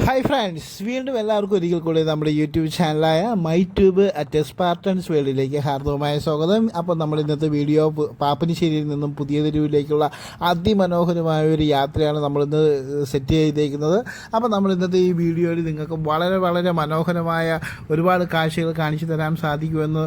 Hi friends വീണ്ടും എല്ലാവർക്കും ഒരിക്കൽ കൂടി നമ്മുടെ യൂട്യൂബ് ചാനലായ മൈ ട്യൂബ് അറ്റ് സ്പാർട്ടൻസ് വേൾഡിലേക്ക് ഹാർദവമായ സ്വാഗതം. അപ്പോൾ നമ്മൾ ഇന്നത്തെ വീഡിയോ പാപ്പനിശ്ശേരിയിൽ നിന്നും പുതിയ തെരുവിലേക്കുള്ള അതിമനോഹരമായ ഒരു യാത്രയാണ് നമ്മളിന്ന് സെറ്റ് ചെയ്തേക്കുന്നത്. അപ്പോൾ നമ്മൾ ഇന്നത്തെ ഈ വീഡിയോയിൽ നിങ്ങൾക്ക് വളരെ വളരെ മനോഹരമായ ഒരുപാട് കാഴ്ചകൾ കാണിച്ചു തരാൻ സാധിക്കുമെന്ന്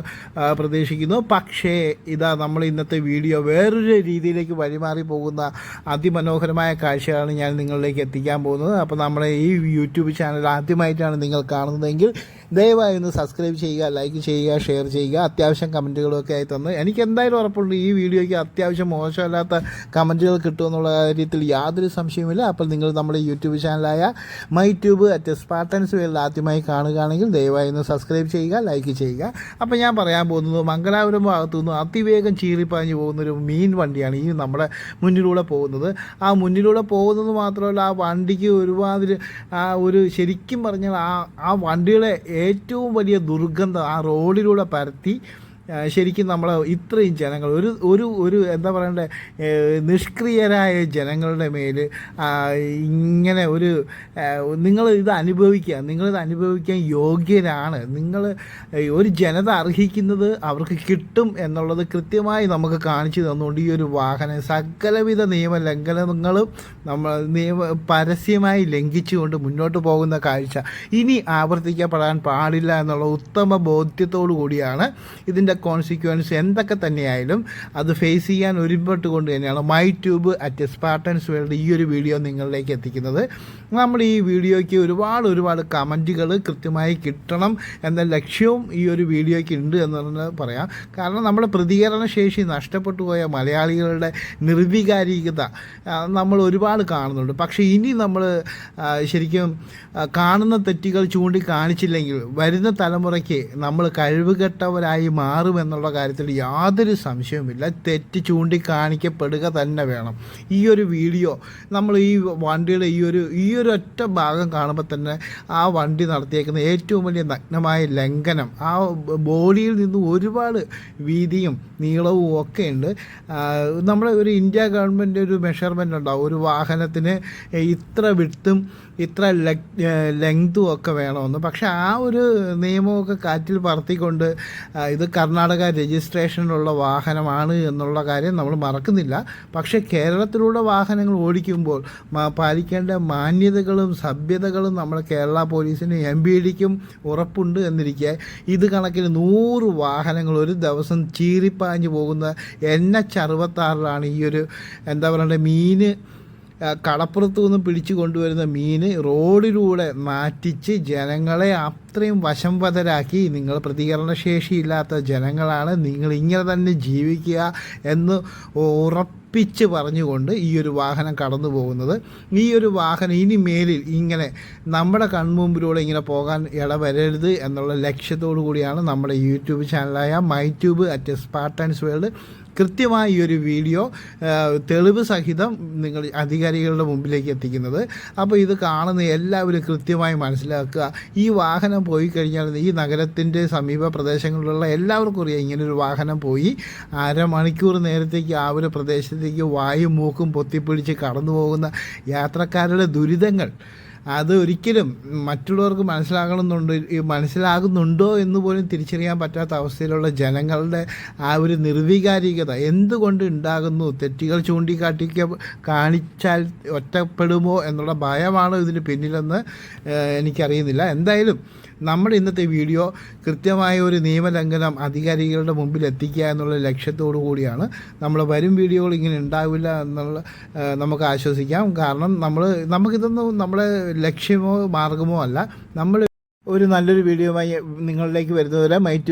പ്രതീക്ഷിക്കുന്നു. പക്ഷേ ഇതാ നമ്മൾ ഇന്നത്തെ വീഡിയോ വേറൊരു രീതിയിലേക്ക് വഴിമാറി പോകുന്ന അതിമനോഹരമായ കാഴ്ചയാണ് ഞാൻ നിങ്ങളിലേക്ക് എത്തിക്കാൻ പോകുന്നത്. അപ്പോൾ നമ്മുടെ ഈ യൂട്യൂബ് ചാനൽ ആദ്യമായിട്ടാണ് നിങ്ങൾ കാണുന്നതെങ്കിൽ ദയവായി ഒന്ന് സബ്സ്ക്രൈബ് ചെയ്യുക ലൈക്ക് ചെയ്യുക ഷെയർ ചെയ്യുക. അത്യാവശ്യം കമന്റുകളൊക്കെ ആയി തന്ന്. എനിക്ക് എന്തായാലും ഉറപ്പുണ്ട് ഈ വീഡിയോയ്ക്ക് അത്യാവശ്യം മോശമല്ലാത്ത കമന്റുകൾ കിട്ടുമെന്നുള്ള കാര്യത്തിൽ യാതൊരു സംശയവുമില്ല. അപ്പോൾ നിങ്ങൾ നമ്മുടെ YouTube ചാനലായ My Tube at Spartans World ആദ്യമായി കാണുകയാണെങ്കിൽ ദയവായി ഒന്ന് സബ്സ്ക്രൈബ് ചെയ്യുക ലൈക്ക് ചെയ്യുക. അപ്പോൾ ഞാൻ പറയാൻ പോകുന്നത് മംഗലാപുരം ഭാഗത്തു നിന്ന് അതിവേഗം ചീറിപ്പാഞ്ഞ് പോകുന്നൊരു മീൻ വണ്ടിയാണ് ഈ നമ്മുടെ മുന്നിലൂടെ പോകുന്നത്. ആ മുന്നിലൂടെ പോകുന്നത് മാത്രമല്ല ആ വണ്ടിക്ക് ആ ഒരു ശരിക്കും പറഞ്ഞാൽ ആ ആ വണ്ടിയുടെ ഏറ്റവും വലിയ ദുർഗന്ധം ആ റോഡിലൂടെ പരത്തി ശരിക്കും നമ്മൾ ഇത്രയും ജനങ്ങൾ ഒരു ഒരു ഒരു എന്താ പറയണ്ടേ നിഷ്ക്രിയരായ ജനങ്ങളുടെ മേൽ ഇങ്ങനെ ഒരു നിങ്ങൾ ഇത് അനുഭവിക്കുക നിങ്ങളിത് അനുഭവിക്കാൻ യോഗ്യരാണ്. നിങ്ങൾ ഒരു ജനത അർഹിക്കുന്നത് അവർക്ക് കിട്ടും എന്നുള്ളത് കൃത്യമായി നമുക്ക് കാണിച്ചു തന്നുകൊണ്ട് ഈ ഒരു വാഹനം സകലവിധ നിയമ ലംഘനങ്ങളും നമ്മൾ നിയമ പരസ്യമായി ലംഘിച്ചുകൊണ്ട് മുന്നോട്ട് പോകുന്ന കാഴ്ച. ഇനി ആവർത്തിക്കപ്പെടാൻ പാടില്ല എന്നുള്ള ഉത്തമ ബോധ്യത്തോടു കൂടിയാണ് ഇതിന്റെ കോൺസിക്വൻസ് എന്തൊക്കെ തന്നെയായാലും അത് ഫേസ് ചെയ്യാൻ ഒരുമ്പെട്ടുകൊണ്ട് തന്നെയാണ് My Tube at Spartans World ഈ ഒരു വീഡിയോ നിങ്ങളിലേക്ക് എത്തിക്കുന്നത്. നമ്മൾ ഈ വീഡിയോയ്ക്ക് ഒരുപാട് ഒരുപാട് കമന്റുകൾ കൃത്യമായി കിട്ടണം എന്ന ലക്ഷ്യവും ഈ ഒരു വീഡിയോയ്ക്ക് ഉണ്ട് എന്ന് പറയാം. കാരണം നമ്മുടെ പ്രതികരണ ശേഷി നഷ്ടപ്പെട്ടു പോയ മലയാളികളുടെ നിർവികാരികത നമ്മൾ ഒരുപാട് കാണുന്നുണ്ട്. പക്ഷേ ഇനി നമ്മൾ ശരിക്കും കാണുന്ന തെറ്റുകൾ ചൂണ്ടിക്കാണിച്ചില്ലെങ്കിൽ വരുന്ന തലമുറയ്ക്ക് നമ്മൾ കഴിവുകെട്ടവരായി മാറുമെന്നുള്ള കാര്യത്തിൽ യാതൊരു സംശയവുമില്ല. തെറ്റ് ചൂണ്ടിക്കാണിക്കപ്പെടുക തന്നെ വേണം. ഈ ഒരു വീഡിയോ നമ്മൾ ഈ വണ്ടിയുടെ ഈ ഒരു ഈ ഒരു ഒറ്റ ഭാഗം കാണുമ്പോൾ തന്നെ ആ വണ്ടി നടത്തിയേക്കുന്ന ഏറ്റവും വലിയ നഗ്നമായ ലംഘനം ആ ബോഡിയിൽ നിന്ന് ഒരുപാട് വീതിയും നീളവും ഒക്കെ ഉണ്ട്. നമ്മുടെ ഒരു ഇന്ത്യ ഗവൺമെന്റ് ഒരു മെഷർമെന്റ് ഉണ്ടാവും. ഒരു വാഹനത്തിന് ഇത്ര വിട്ടും ഇത്ര ലെങ്തും ഒക്കെ വേണമെന്ന്. പക്ഷേ ആ ഒരു നിയമമൊക്കെ കാറ്റിൽ പറത്തിക്കൊണ്ട് ഇത് ഇത് കർണാടക രജിസ്ട്രേഷനിലുള്ള വാഹനമാണ് എന്നുള്ള കാര്യം നമ്മൾ മറക്കുന്നില്ല. പക്ഷേ കേരളത്തിലൂടെ വാഹനങ്ങൾ ഓടിക്കുമ്പോൾ പാലിക്കേണ്ട മാന്യതകളും സഭ്യതകളും നമ്മൾ കേരള പോലീസിന് എം ബി ഡിക്കും ഉറപ്പുണ്ട് എന്നിരിക്കെ. ഇത് കണക്കിന് നൂറ് വാഹനങ്ങൾ ഒരു ദിവസം ചീറിപ്പാഞ്ഞു പോകുന്ന എൻ എച്ച് അറുപത്താറിലാണ് ഈ ഒരു എന്താ പറയണ്ടേ മീന് കടപ്പുറത്തു നിന്ന് പിടിച്ചു കൊണ്ടുവരുന്ന മീന് റോഡിലൂടെ മാറ്റിച്ച് ജനങ്ങളെ അത്രയും വശംവതരാക്കി നിങ്ങൾ പ്രതികരണശേഷിയില്ലാത്ത ജനങ്ങളാണ്. നിങ്ങൾ ഇങ്ങനെ തന്നെ ജീവിക്കുക എന്ന് ഉറപ്പിച്ച് പറഞ്ഞുകൊണ്ട് ഈ ഒരു വാഹനം കടന്നു പോകുന്നത്. ഈ ഒരു വാഹനം ഇനി മേലിൽ ഇങ്ങനെ നമ്മുടെ കൺമുമ്പിലൂടെ ഇങ്ങനെ പോകാൻ ഇടവരരുത് എന്നുള്ള ലക്ഷ്യത്തോടു കൂടിയാണ് നമ്മുടെ YouTube ചാനലായ My Tube at Spartans World കൃത്യമായി ഈ ഒരു വീഡിയോ തെളിവ് സഹിതം നിങ്ങൾ അധികാരികളുടെ മുമ്പിലേക്ക് എത്തിക്കുന്നത്. അപ്പോൾ ഇത് കാണുന്ന എല്ലാവരും കൃത്യമായി മനസ്സിലാക്കുക. ഈ വാഹനം പോയി കഴിഞ്ഞാൽ ഈ നഗരത്തിന്റെ സമീപ പ്രദേശങ്ങളിലുള്ള എല്ലാവർക്കും അറിയാം ഇങ്ങനൊരു വാഹനം പോയി. അരമണിക്കൂർ നേരത്തേക്ക് ആ ഒരു പ്രദേശത്തേക്ക് വായും മൂക്കും പൊത്തിപ്പിടിച്ച് കടന്നു പോകുന്ന യാത്രക്കാരുടെ ദുരിതങ്ങൾ. അത് ഒരിക്കലും മറ്റുള്ളവർക്ക് മനസ്സിലാകണമെന്നുണ്ട് മനസ്സിലാകുന്നുണ്ടോ എന്ന് പോലും തിരിച്ചറിയാൻ പറ്റാത്ത അവസ്ഥയിലുള്ള ജനങ്ങളുടെ ആ ഒരു നിർവികാരികത. എന്തുകൊണ്ട് ഉണ്ടാകുന്നു? തെറ്റുകൾ ചൂണ്ടിക്കാട്ടിക്ക കാണിച്ചാൽ ഒറ്റപ്പെടുമോ എന്നുള്ള ഭയമാണ് ഇതിന് പിന്നിലെന്ന് എനിക്കറിയുന്നില്ല. എന്തായാലും നമ്മുടെ ഇന്നത്തെ വീഡിയോ കൃത്യമായ ഒരു നിയമലംഘനം അധികാരികളുടെ മുമ്പിൽ എത്തിക്കുക എന്നുള്ള ലക്ഷ്യത്തോടു കൂടിയാണ്. നമ്മൾ വരും വീഡിയോകൾ ഇങ്ങനെ ഉണ്ടാവില്ല എന്നുള്ള നമുക്ക് ആശ്വസിക്കാം. കാരണം നമ്മൾ നമുക്കിതൊന്നും നമ്മുടെ ലക്ഷ്യമോ മാർഗമോ അല്ല. നമ്മൾ ഒരു നല്ലൊരു വീഡിയോയുമായി നിങ്ങളിലേക്ക് വരുന്നതുവരെ മൈറ്റ്